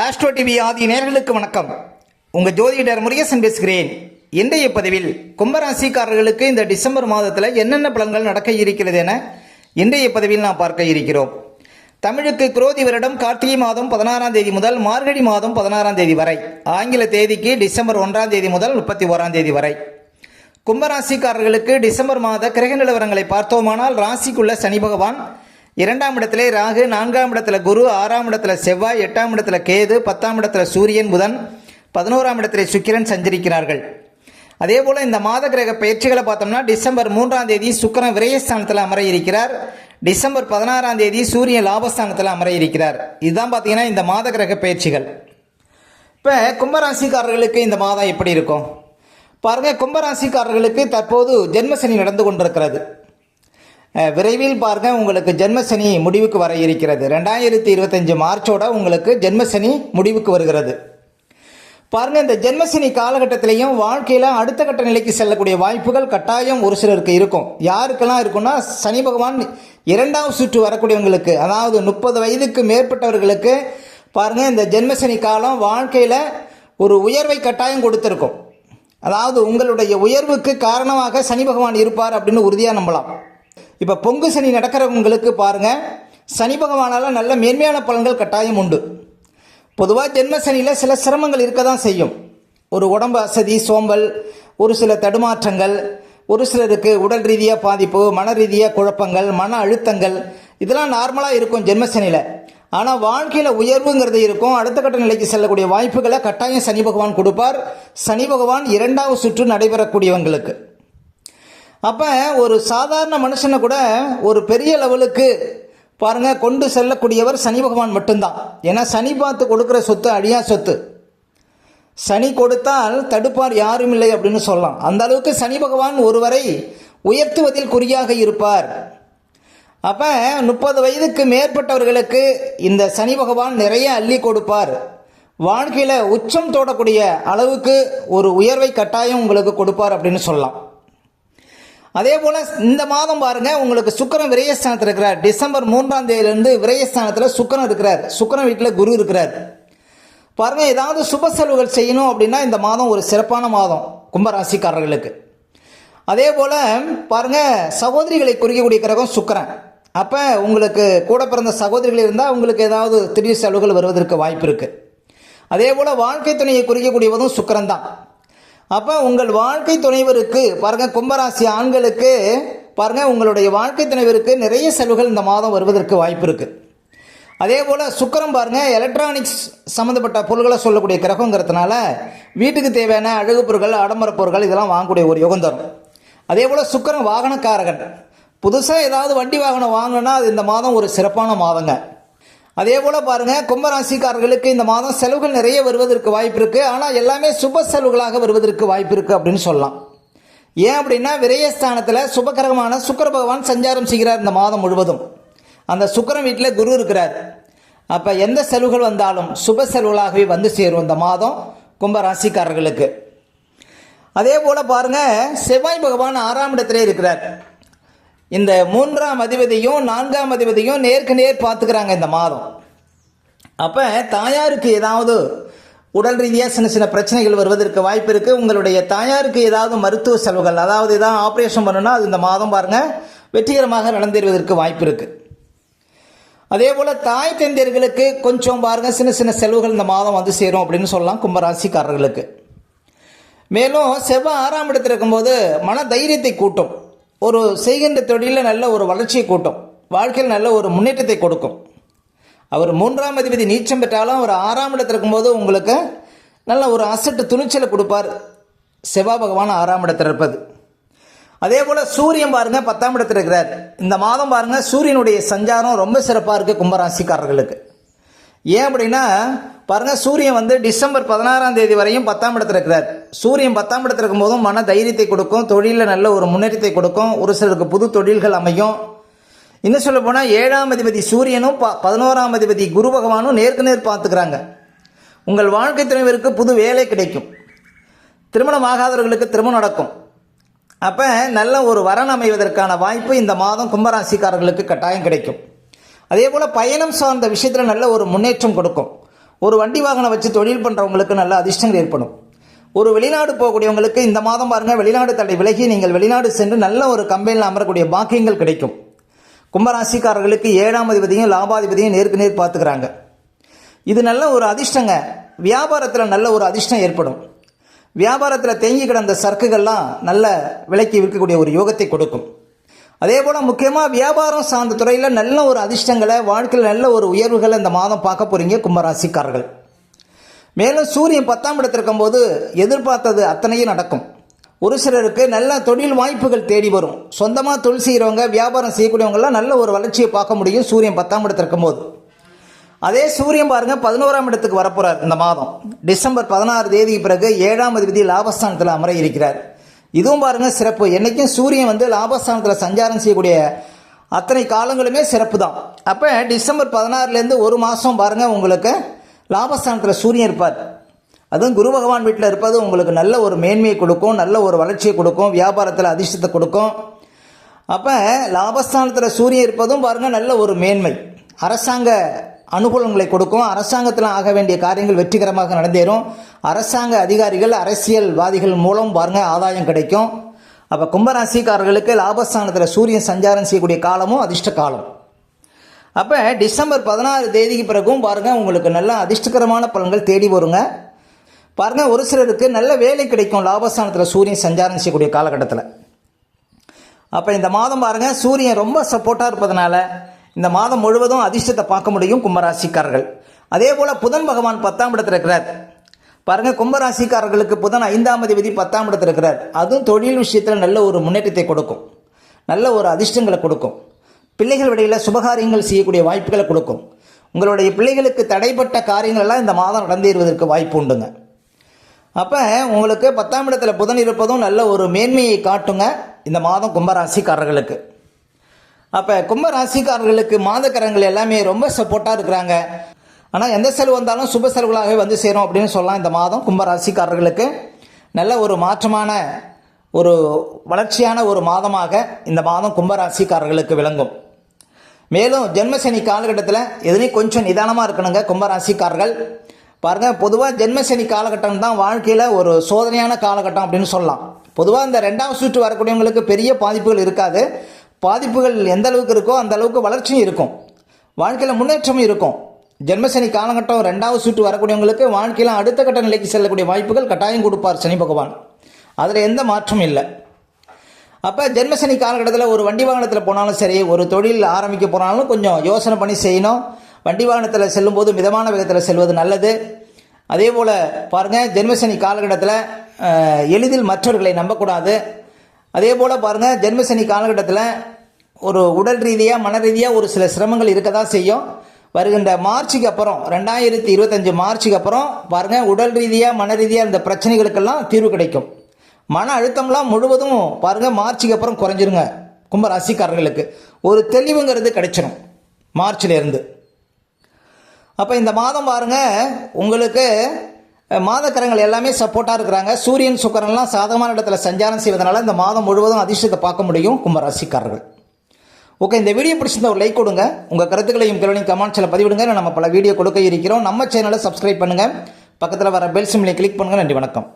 Astro TV ஆதி நேர்களுக்கு வணக்கம். உங்கள் ஜோதிடர் முருகேசன் பேசுகிறேன். இன்றைய பதிவில் கும்பராசிக்காரர்களுக்கு இந்த டிசம்பர் மாதத்தில் என்னென்ன பலன்கள் நடக்க இருக்கிறது என இன்றைய பதிவில் நாம் பார்க்க இருக்கிறோம். தமிழுக்கு குரோதி வருடம் கார்த்திகை மாதம் பதினாறாம் தேதி முதல் மார்கழி மாதம் பதினாறாம் தேதி வரை ஆங்கில தேதிக்கு டிசம்பர் ஒன்றாம் தேதி முதல் முப்பத்தி ஓராம் தேதி வரை. கும்பராசிக்காரர்களுக்கு டிசம்பர் மாத கிரக நிலவரங்களை பார்த்தோமானால் ராசிக்குள்ள சனி பகவான் இரண்டாம் இடத்துல ராகு நான்காம் இடத்துல குரு ஆறாம் இடத்துல செவ்வாய் எட்டாம் இடத்துல கேது பத்தாம் இடத்துல சூரியன் புதன் பதினோராம் இடத்துல சுக்கிரன் சஞ்சரிக்கிறார்கள். அதே போல் இந்த மாத கிரக பயிற்சிகளை பார்த்தோம்னா டிசம்பர் மூன்றாம் தேதி சுக்கரன் விரயஸ்தானத்தில் அமர இருக்கிறார் டிசம்பர் பதினாறாம் தேதி சூரியன் லாபஸ்தானத்தில் அமர இருக்கிறார் இதுதான் பார்த்தீங்கன்னா இந்த மாத கிரக பயிற்சிகள். இப்போ கும்பராசிக்காரர்களுக்கு இந்த மாதம் எப்படி இருக்கும்? பாருங்க கும்பராசிக்காரர்களுக்கு தற்போது ஜென்மசனி நடந்து கொண்டிருக்கிறது. விரைவில் பாருங்க உங்களுக்கு ஜென்மசனி முடிவுக்கு வர இருக்கிறது. ரெண்டாயிரத்தி இருபத்தஞ்சு மார்ச்சோட உங்களுக்கு ஜென்மசனி முடிவுக்கு வருகிறது. பாருங்க இந்த ஜென்மசனி காலகட்டத்திலையும் வாழ்க்கையில அடுத்த கட்ட நிலைக்கு செல்லக்கூடிய வாய்ப்புகள் கட்டாயம் ஒரு சிலருக்கு இருக்கும். யாருக்கெல்லாம் இருக்கும்னா சனி பகவான் இரண்டாவது சுற்று வரக்கூடியவங்களுக்கு அதாவது முப்பது வயதுக்கு மேற்பட்டவர்களுக்கு பாருங்க இந்த ஜென்மசனி காலம் வாழ்க்கையில ஒரு உயர்வை கட்டாயம் கொடுத்துருக்கும். அதாவது உங்களுடைய உயர்வுக்கு காரணமாக சனி பகவான் இருப்பார் அப்படின்னு உறுதியாக நம்பலாம். இப்போ பொங்கு சனி நடக்கிறவங்களுக்கு பாருங்க. சனி பகவானால் நல்ல மேன்மையான பலன்கள் கட்டாயம் உண்டு. பொதுவாக ஜென்ம சனியில் சில சிரமங்கள் இருக்க தான் செய்யும். ஒரு உடம்பு அசதி சோம்பல் ஒரு சில தடுமாற்றங்கள் ஒரு சிலருக்கு உடல் ரீதியாக பாதிப்பு மன ரீதியாக குழப்பங்கள் மன அழுத்தங்கள் இதெல்லாம் நார்மலாக இருக்கும் ஜென்ம சனியில். ஆனால் வாழ்க்கையில் உயர்வுங்கிறது இருக்கும். அடுத்த கட்ட நிலைக்கு செல்லக்கூடிய வாய்ப்புகளை கட்டாயம் சனி பகவான் கொடுப்பார். சனி பகவான் இரண்டாவது சுற்று நடைபெறக்கூடியவங்களுக்கு. அப்போ ஒரு சாதாரண மனுஷனை கூட ஒரு பெரிய லெவலுக்கு பாருங்கள் கொண்டு செல்லக்கூடியவர் சனி பகவான் மட்டும்தான். ஏன்னா சனி பார்த்து கொடுக்குற சொத்து அழியா சொத்து. சனி கொடுத்தால் தடுப்பார் யாரும் இல்லை அப்படின்னு சொல்லலாம். அந்த அளவுக்கு சனி பகவான் ஒருவரை உயர்த்துவதில் குறியாக இருப்பார். அப்போ முப்பது வயதுக்கு மேற்பட்டவர்களுக்கு இந்த சனி பகவான் நிறைய அள்ளி கொடுப்பார். வாழ்க்கையில் உச்சம் தோடக்கூடிய அளவுக்கு ஒரு உயர்வை கட்டாயம் உங்களுக்கு கொடுப்பார் அப்படின்னு சொல்லலாம். அதே போல் இந்த மாதம் பாருங்க உங்களுக்கு சுக்கரன் விரயஸ்தானத்தில் இருக்கிறார். டிசம்பர் மூன்றாம் தேதியிலிருந்து விரயஸ்தானத்தில் சுக்கரன் இருக்கிறார். சுக்கரன் வீட்டில் குரு இருக்கிறார். பாருங்க ஏதாவது சுப செலவுகள் செய்யணும் அப்படின்னா இந்த மாதம் ஒரு சிறப்பான மாதம் கும்பராசிக்காரர்களுக்கு. அதே போல் பாருங்க சகோதரிகளை குறிக்கக்கூடிய கிரகம் சுக்கரன். அப்போ உங்களுக்கு கூட பிறந்த சகோதரிகள் இருந்தால் உங்களுக்கு ஏதாவது திடீர் செலவுகள் வருவதற்கு வாய்ப்பு இருக்குது அதே போல் வாழ்க்கை துணையை குறிக்கக்கூடியவதும் சுக்கரன் தான் அப்போ உங்கள் வாழ்க்கை துணைவருக்கு பாருங்க கும்பராசி ஆண்களுக்கு பாருங்க உங்களுடைய வாழ்க்கை துணைவருக்கு நிறைய செலவுகள் இந்த மாதம் வருவதற்கு வாய்ப்பு இருக்குது அதே போல் சுக்கரம் பாருங்க எலக்ட்ரானிக்ஸ் சம்மந்தப்பட்ட பொருட்களை சொல்லக்கூடிய கிரகங்கிறதுனால வீட்டுக்கு தேவையான அழகு பொருட்கள் ஆடம்பர பொருட்கள் இதெல்லாம் வாங்கக்கூடிய ஒரு யுகம் தரும். அதே போல் சுக்கரம் வாகனக்காரகன் புதுசாக ஏதாவது வண்டி வாகனம் வாங்கினா அது இந்த மாதம் ஒரு சிறப்பான மாதங்க. அதே போல் பாருங்கள் கும்பராசிக்காரர்களுக்கு இந்த மாதம் செலவுகள் நிறைய வருவதற்கு வாய்ப்பு இருக்குது ஆனால் எல்லாமே சுப செலவுகளாக வருவதற்கு வாய்ப்பு இருக்குது அப்படின்னு சொல்லலாம். ஏன் அப்படின்னா விரயஸ்தானத்தில் சுபகரகமான சுக்கர பகவான் சஞ்சாரம் செய்கிறார் இந்த மாதம் முழுவதும். அந்த சுக்கரன் வீட்டில் குரு இருக்கிறார். அப்போ எந்த செலவுகள் வந்தாலும் சுப செலவுகளாகவே வந்து சேரும் இந்த மாதம் கும்பராசிக்காரர்களுக்கு. அதே போல் பாருங்கள் செவ்வாய் பகவான் ஆறாம் இடத்திலே இருக்கிறார். இந்த மூன்றாம் அதிபதியும் நான்காம் அதிபதியும் நேருக்கு நேர் பார்த்துக்கிறாங்க இந்த மாதம். அப்போ தாயாருக்கு ஏதாவது உடல் ரீதியாக சின்ன சின்ன பிரச்சனைகள் வருவதற்கு வாய்ப்பு இருக்குது உங்களுடைய தாயாருக்கு ஏதாவது மருத்துவ செலவுகள் அதாவது ஏதாவது ஆப்ரேஷன் பண்ணணும்னா அது இந்த மாதம் பாருங்கள் வெற்றிகரமாக நடந்தேறுவதற்கு வாய்ப்பு இருக்குது அதே போல் தாய் தந்தையர்களுக்கு கொஞ்சம் பாருங்கள் சின்ன சின்ன செலவுகள் இந்த மாதம் வந்து சேரும் அப்படின்னு சொல்லலாம் கும்பராசிக்காரர்களுக்கு. மேலும் செவ்வாய் ஆறாம் இடத்தில் இருக்கும்போது மன தைரியத்தை கூட்டும். ஒரு செய்கின்ற தொழிலில் நல்ல ஒரு வளர்ச்சியை கூட்டும். வாழ்க்கையில் நல்ல ஒரு முன்னேற்றத்தை கொடுக்கும். அவர் மூன்றாம் அதிபதி நீச்சம் பெற்றாலும் அவர் ஆறாம் இடத்தில் இருக்கும்போது உங்களுக்கு நல்ல ஒரு அசட்டு துணிச்சலை கொடுப்பார். செவ்வாய் பகவான் ஆறாம் இடத்தில் இருப்பது. அதே போல் சூரியன் பாருங்க பத்தாம் இடத்தில் இருக்கிறார். இந்த மாதம் பாருங்க சூரியனுடைய சஞ்சாரம் ரொம்ப சிறப்பாக இருக்குது கும்பராசிக்காரர்களுக்கு. ஏன் அப்படின்னா பாருங்கள் சூரியன் வந்து டிசம்பர் பதினாறாம் தேதி வரையும் பத்தாம் இடத்துல இருக்கிறார். சூரியன் பத்தாம் இடத்துல இருக்கும்போதும் மன தைரியத்தை கொடுக்கும் தொழிலில் நல்ல ஒரு முன்னேற்றத்தை கொடுக்கும் ஒரு சிலருக்கு புது தொழில்கள் அமையும். இன்னும் சொல்ல போனால் ஏழாம் அதிபதி சூரியனும் ப பதினோராம் அதிபதி குரு பகவானும் நேருக்கு நேர் பார்த்துக்கிறாங்க. உங்கள் வாழ்க்கை துணைவருக்கு புது வேலை கிடைக்கும். திருமணம் ஆகாதவர்களுக்கு திருமணம் நடக்கும். அப்போ நல்ல ஒரு வரன் அமைவதற்கான வாய்ப்பு இந்த மாதம் கும்பராசிக்காரர்களுக்கு கட்டாயம் கிடைக்கும். அதே போல் பயணம் சார்ந்த விஷயத்தில் நல்ல ஒரு முன்னேற்றம் கொடுக்கும். ஒரு வண்டி வாகனம் வச்சு தொழில் பண்ணுறவங்களுக்கு நல்ல அதிர்ஷ்டங்கள் ஏற்படும். ஒரு வெளிநாடு போகக்கூடியவங்களுக்கு இந்த மாதம் பாருங்கள் வெளிநாடு தடை விலகி நீங்கள் வெளிநாடு சென்று நல்ல ஒரு கம்பெனியில் அமரக்கூடிய பாக்கியங்கள் கிடைக்கும். கும்பராசிக்காரர்களுக்கு ஏழாம் அதிபதியும் லாபாதிபதியும் நேருக்கு நேர் பார்த்துக்கிறாங்க. இது நல்ல ஒரு அதிர்ஷ்டங்க. வியாபாரத்தில் நல்ல ஒரு அதிர்ஷ்டம் ஏற்படும். வியாபாரத்தில் தேங்கி கிடந்த சரக்குகள்லாம் நல்ல விலைக்கு விற்கக்கூடிய ஒரு யோகத்தை கொடுக்கும். அதே போல் முக்கியமாக வியாபாரம் சார்ந்த துறையில் நல்ல ஒரு அதிர்ஷ்டங்களை வாழ்க்கையில் நல்ல ஒரு உயர்வுகளை இந்த மாதம் பார்க்க போகிறீங்க கும்பராசிக்காரர்கள். மேலும் சூரியன் பத்தாம் இடத்துல இருக்கும்போது எதிர்பார்த்தது அத்தனையும் நடக்கும். ஒரு சிலருக்கு நல்ல தொழில் வாய்ப்புகள் தேடி வரும். சொந்தமாக தொழில் செய்கிறவங்க வியாபாரம் செய்யக்கூடியவங்கலாம் நல்ல ஒரு வளர்ச்சியை பார்க்க முடியும் சூரியன் பத்தாம் இடத்துல இருக்கும்போது. அதே சூரியன் பாருங்கள் பதினோராம் இடத்துக்கு வரப்போகிறார் இந்த மாதம். டிசம்பர் பதினாறு தேதி பிறகு ஏழாம் அதிபதி லாபஸ்தானத்தில் அமர இருக்கிறார். இதுவும் பாருங்கள் சிறப்பு. என்னைக்கும் சூரியன் வந்து லாபஸ்தானத்தில் சஞ்சாரம் செய்யக்கூடிய அத்தனை காலங்களுமே சிறப்பு தான் அப்போ டிசம்பர் பதினாறுலேருந்து ஒரு மாதம் பாருங்க உங்களுக்கு லாபஸ்தானத்தில் சூரியன் இருப்பார். அதுவும் குரு பகவான் வீட்டில் இருப்பது உங்களுக்கு நல்ல ஒரு மேன்மையை கொடுக்கும் நல்ல ஒரு வளர்ச்சியை கொடுக்கும் வியாபாரத்தில் அதிர்ஷ்டத்தை கொடுக்கும். அப்போ லாபஸ்தானத்தில் சூரியன் இருப்பதும் பாருங்கள் நல்ல ஒரு மேன்மை. அரசாங்க அனுகூலங்களை கொடுக்கும். அரசாங்கத்தில் ஆக வேண்டிய காரியங்கள் வெற்றிகரமாக நடந்தேறும். அரசாங்க அதிகாரிகள் அரசியல்வாதிகள் மூலம் பாருங்க ஆதாயம் கிடைக்கும். அப்போ கும்பராசிக்காரர்களுக்கு லாபஸ்தானத்தில் சூரியன் சஞ்சாரம் செய்யக்கூடிய காலமும் அதிர்ஷ்ட காலம். அப்போ டிசம்பர் பதினாறு தேதிக்கு பிறகும் பாருங்கள் உங்களுக்கு நல்ல அதிர்ஷ்டகரமான பலன்கள் தேடி வருங்க. பாருங்கள் ஒரு சிலருக்கு நல்ல வேலை கிடைக்கும் லாபஸ்தானத்தில் சூரியன் சஞ்சாரம் செய்யக்கூடிய காலகட்டத்தில். அப்போ இந்த மாதம் பாருங்கள் சூரியன் ரொம்ப சப்போர்ட்டாக இருப்பதனால இந்த மாதம் முழுவதும் அதிர்ஷ்டத்தை பார்க்க முடியும் கும்பராசிக்காரர்கள். அதே போல் புதன் பகவான் பத்தாம் இடத்துல இருக்கிறார். பாருங்க கும்பராசிக்காரர்களுக்கு புதன் ஐந்தாம் அதிபதி பத்தாம் இடத்துல இருக்கிறார். அதுவும் தொழில் விஷயத்தில் நல்ல ஒரு முன்னேற்றத்தை கொடுக்கும். நல்ல ஒரு அதிர்ஷ்டங்களை கொடுக்கும். பிள்ளைகள் இடையில் சுபகாரியங்கள் செய்யக்கூடிய வாய்ப்புகளை கொடுக்கும். உங்களுடைய பிள்ளைகளுக்கு தடைப்பட்ட காரியங்களெல்லாம் இந்த மாதம் நடந்தேறுவதற்கு வாய்ப்பு உண்டுங்க. அப்போ உங்களுக்கு பத்தாம் இடத்துல புதன் இருப்பதும் நல்ல ஒரு மேன்மையை காட்டுங்க. இந்த மாதம் கும்பராசிக்காரர்களுக்கு. அப்போ கும்பராசிக்காரர்களுக்கு மாதக்கரங்கள் எல்லாமே ரொம்ப சப்போர்ட்டாக இருக்கிறாங்க. ஆனால் எந்த செலவு வந்தாலும் சுப செலவுகளாகவே வந்து சேரும் அப்படின்னு சொல்லலாம் இந்த மாதம் கும்பராசிக்காரர்களுக்கு நல்ல ஒரு மாற்றமான ஒரு வளர்ச்சியான ஒரு மாதமாக இந்த மாதம் கும்பராசிக்காரர்களுக்கு விளங்கும். மேலும் ஜென்மசனி காலகட்டத்தில் எதுலேயும் கொஞ்சம் நிதானமாக இருக்கணுங்க கும்பராசிக்காரர்கள் பாருங்கள் பொதுவாக ஜென்மசனி காலகட்டம் தான் வாழ்க்கையில் ஒரு சோதனையான காலகட்டம் அப்படின்னு சொல்லலாம். பொதுவாக இந்த ரெண்டாவது சுற்று வரக்கூடியவங்களுக்கு பெரிய பாதிப்புகள் இருக்காது. பாதிப்புகள் எந்த அளவுக்கு இருக்கோ அந்த அளவுக்கு வளர்ச்சியும் இருக்கும். வாழ்க்கையில் முன்னேற்றமும் இருக்கும். ஜென்மசனி காலகட்டம் ரெண்டாவது சுற்று வரக்கூடியவங்களுக்கு வாழ்க்கையில் அடுத்த கட்ட நிலைக்கு செல்லக்கூடிய வாய்ப்புகள் கட்டாயம் கொடுப்பார் சனி பகவான். அதில் எந்த மாற்றமும் இல்லை. அப்போ ஜென்மசனி காலகட்டத்தில் ஒரு வண்டி வாகனத்தில் போனாலும் சரி ஒரு தொழில் ஆரம்பிக்க போனாலும் கொஞ்சம் யோசனை பண்ணி செய்யணும். வண்டி வாகனத்தில் செல்லும்போது மிதமான வேகத்தில் செல்வது நல்லது. அதே போல் பாருங்கள் ஜென்மசனி காலகட்டத்தில் எளிதில் மற்றவர்களை நம்பக்கூடாது. அதே போல் பாருங்கள் ஜென்மசனி காலகட்டத்தில் ஒரு உடல் ரீதியாக மன ரீதியாக ஒரு சில சிரமங்கள் இருக்க தான் செய்யும். வருகின்ற மார்ச்சுக்கு அப்புறம் ரெண்டாயிரத்தி இருபத்தஞ்சு மார்ச்சுக்கு அப்புறம் பாருங்கள் உடல் ரீதியாக மன ரீதியாக இந்த பிரச்சனைகளுக்கெல்லாம் தீர்வு கிடைக்கும். மன அழுத்தம்லாம் முழுவதும் பாருங்கள் மார்ச்சுக்கு அப்புறம் குறைஞ்சிருங்க கும்ப ராசிக்காரர்களுக்கு. ஒரு தெளிவுங்கிறது கிடைச்சிடும் மார்ச்சிலேருந்து. அப்போ இந்த மாதம் பாருங்க உங்களுக்கு மாதக்கரங்கள் எல்லாமே சப்போர்ட்டாக இருக்கிறாங்க. சூரியன் சுக்கரன்லாம் சாதகமான இடத்துல சஞ்சாரம் செய்வதனால இந்த மாதம் முழுவதும் அதிர்ஷ்டத்தை பார்க்க முடியும் கும்பராசிக்காரர்கள். ஓகே இந்த வீடியோ பிடிச்சிருந்தா ஒரு லைக் கொடுங்க. உங்கள் கருத்துக்களையும் கேள்வியும் கமெண்ட்ஸில் பதிவிடுங்க. நம்ம பல வீடியோ கொடுக்க இருக்கிறோம். நம்ம சேனலை சப்ஸ்கிரைப் பண்ணுங்கள் பக்கத்தில் வர பெல் சிம்லை கிளிக் பண்ணுங்கள் நன்றி வணக்கம்.